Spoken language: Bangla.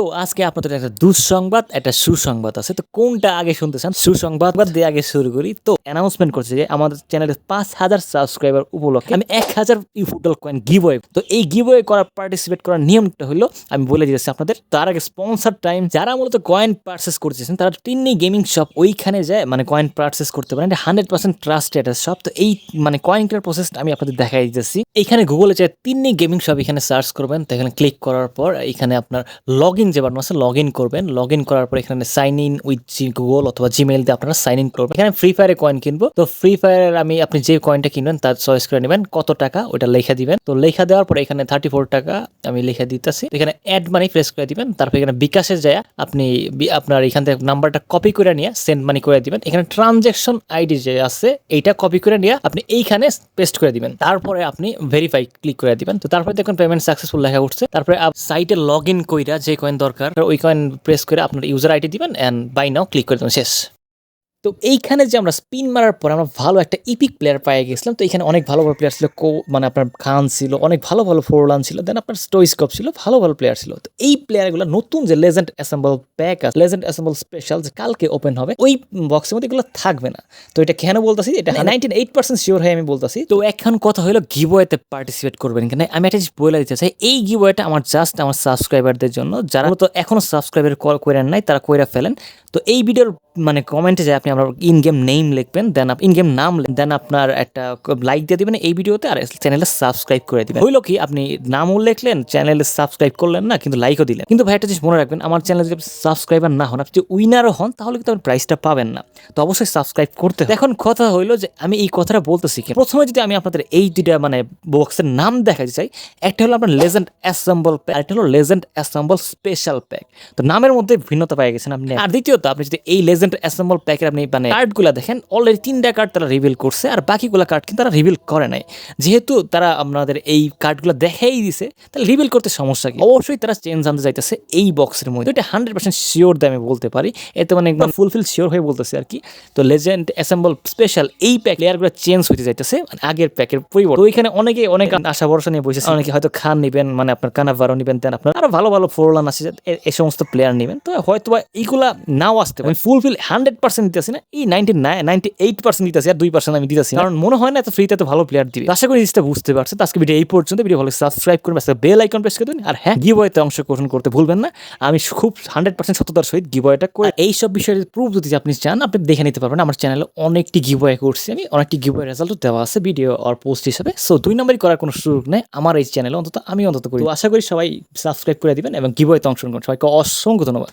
তো আজকে আপনাদের একটা দুঃসংবাদ, একটা সুসংবাদ আছে। তো কোনটা আগে শুনতে চান? সুসংবাদ দিয়ে আগে শুরু করি। তো অ্যানাউন্সমেন্ট করছে যে আমাদের চ্যানেলে পাঁচ হাজার সাবস্ক্রাইবার উপলক্ষে আমি এক হাজার ইউফুটল কয়েন গিভওয়ে তো এই গিভওয়ে করার পার্টিসিপেট করার নিয়মটা হলো, আমি বলে দিয়েছি আপনাদের, তার আগে স্পন্সার টাইম যারা মূলত কয়েন পার্চেস করতেছেন, তারা টিন্নি গেমিং শপ ওইখানে যায় মানে কয়েন পার্চেস করতে পারেন। এটা হান্ড্রেড পার্সেন্ট ট্রাস্টেড শপ তো এই মানে কয়েন কেনার প্রসেসটা আমি আপনাদের দেখাই দিতেছি। এখানে গুগলে যায় তিন্নি গেমিং শপ এখানে সার্চ করবেন। তো এখানে ক্লিক করার পর এখানে আপনার লগ ইন যে বাটন আছে লগ ইন করবেন। লগ ইন করার পর এখানে সাইন ইন উইথ গুগল অথবা জিমেইল দিয়ে আপনারা সাইন ইন করবেন। এখানে ফ্রি ফায়ারে কয়েন কিনবো। তো ফ্রি ফায়ারের আমি আপনি যে কয়েনটা কিনবেন, তার চয়েস করে নেবেন কত টাকা, ওটা লেখা দিবেন। তো লেখা দেওয়ার পর এখানে থার্টি টাকা আমি লেখা দিতেছি। এখানে অ্যাড মানি প্রেস করে দিবেন। তারপর এখানে বিকাশে যায়, আপনি আপনার এখান থেকে নাম্বারটা কপি করে নিয়ে সেন্ড মানি করে দিবেন। এখানে ট্রানজ্যাকশন আইডি যে আছে, এইটা কপি করে নিয়ে আপনি এইখানে পেস্ট করে দিবেন। তারপরে আপনি ভেরিফাই ক্লিক করে দিবেন। তো তারপরে দেখুন পেমেন্ট সাকসেসফুল লেখা উঠছে। তারপরে সাইটে লগ ইন কইরা যে কয়েন দরকার। ওই কয়েন প্রেস করে আপনার ইউজার আইডি দিবেন অ্যান্ড বাই নাও ক্লিক করে দেবেন, শেষ। তো এইখানে যে আমরা স্পিন মারার পর আমরা ভালো একটা ইপিক প্লেয়ার পেয়ে গেছিলাম তো এখানে অনেক ভালো ভালো প্লেয়ার ছিল কো মানে আপনার খান ছিল অনেক ভালো ভালো ফোরলান ছিল দেন আপনার স্টোইস্কপ ছিল ভালো ভালো প্লেয়ার ছিল। তো এই প্লেয়ারগুলো নতুন যে লেজেন্ড অ্যাসেম্বল প্যাক আছে লেজেন্ড অ্যাসেম্বল স্পেশাল যে কালকে ওপেন হবে ওই বক্সের মধ্যে এগুলো থাকবে না। তো এটা কেন বলতেছি? এটা নাইনটিন এইট পার্সেন্ট শিওর হয়ে আমি বলতেছি। তো এখন কথা হলো গিবোয়েতে পার্টিসিপেট করবেন কিনা? আমি একটা জিনিস বলে দিতে চাই এই গিবোয়েটা আমার জাস্ট আমার সাবস্ক্রাইবারদের জন্য যারা তো এখনও সাবস্ক্রাইবার করেন নাই তারা কইরা ফেলেন। তো এই ভিডিওর মানে কমেন্টে যায় আপনি আপনার ইন গেম নেম লিখবেন দেন ইন গেম নাম দেন আপনার একটা লাইক দিয়ে দিবেন এই ভিডিওতে আর চ্যানেলে সাবস্ক্রাইব করে দিবেন। হইল কি, আপনি নামও লিখলেন চ্যানেলে সাবস্ক্রাইব করলেন না, কিন্তু লাইকও দিলেন। কিন্তু ভাই, একটা জিনিস মনে রাখবেন, আমার চ্যানেলে যদি সাবস্ক্রাইবার না হন, আপনি উইনারও হন, তাহলে কিন্তু আপনি প্রাইসটা পাবেন না। তো অবশ্যই সাবস্ক্রাইব করতে এখন কথা হইল যে, আমি এই কথাটা বলতেছি কি, প্রথমে যদি আমি আপনাদের এই দুইটা মানে বক্সের নাম দেখাতে চাই, একটা হলো আপনার লেজেন্ড অ্যাসেম্বল প্যাক একটা হলো লেজেন্ড অ্যাসেম্বল স্পেশাল প্যাক তো নামের মধ্যে ভিন্নতা পেয়ে গেছেন আপনি। আর দ্বিতীয়ত, আপনি যদি এই লেজেন্ড অ্যাসেম্বল প্যাকের আপনি মানে কার্ডগুলো দেখেন অলরেডি তিনটা কার্ড তারা রিভিল করছে আর বাকিগুলো কার্ড কিন্তু তারা রিভিল করে নাই। যেহেতু তারা আপনাদের এই কার্ডগুলো দেখাই দিছে, তাহলে রিভিল করতে সমস্যা কি? অবশ্যই তারা চেঞ্জ আনতে যাইতেছে এই বক্সের মধ্যে। এটা হান্ড্রেড পার্সেন্ট শিওর দিয়ে আমি বলতে পারি। এতে মানে একদম ফুলফিল শিওর হয়ে বলতেছে আর কি। তো লেজেন্ড অ্যাসেম্বল স্পেশাল এই প্যাক প্লেয়ারগুলো চেঞ্জ হতে যাইতেছে মানে আগের প্যাকের পরিবর্তন ওইখানে অনেকে অনেক আশা ভরসা নিয়ে বসেছে। অনেকে হয়তো খান নেবেন মানে আপনার কানাভারও নেবেন, দেন আপনার আরও ভালো ভালো ফোরলান আছে এই সমস্ত প্লেয়ার নেবেন। তো হয়তো বা এইগুলা নাও আসতে ফুলফিল হান্ড্রেড পার্সেন্ট দিতেছি। না? এই ninety nine ninety eight percent দিতেছি আর দুই পার্সেন্ট আমি দিতেছি কারণ মনে হয় না এত ফ্রিতে এত ভালো প্লেয়ার দিবে। আশা করি জিনিসটা বুঝতে পারছে। আজকে ভিডিও এই পর্যন্ত। ভিডিও ভালো সাবস্ক্রাইব করবেন। বেল আইকন প্রেস করে দিন আর হ্যাঁ গিবয়েতে অংশগ্রহণ করতে ভুলবেন না। আমি খুব হান্ড্রেড পার্সেন্ট সততার সহিত গিবয়টা করে এই সব বিষয়ের প্রুফ যদি আপনি চান আপনি দেখে নিতে পারবেন। আমার চ্যানেলে অনেকটি গিবয় করছি আমি। অনেকটি গিবয় রেজাল্ট দেওয়া আছে ভিডিও আর পোস্ট হিসেবে। সো দুই নম্বরই করার কোনো সুযোগ নেই আমার এই চ্যানেলে অন্তত আমি অন্তত করি। তো আশা করি সবাই সাবস্ক্রাইব করে দিবেন এবং গিবয়তে অংশগ্রহণ করুন। সবাইকে অসংখ্য ধন্যবাদ।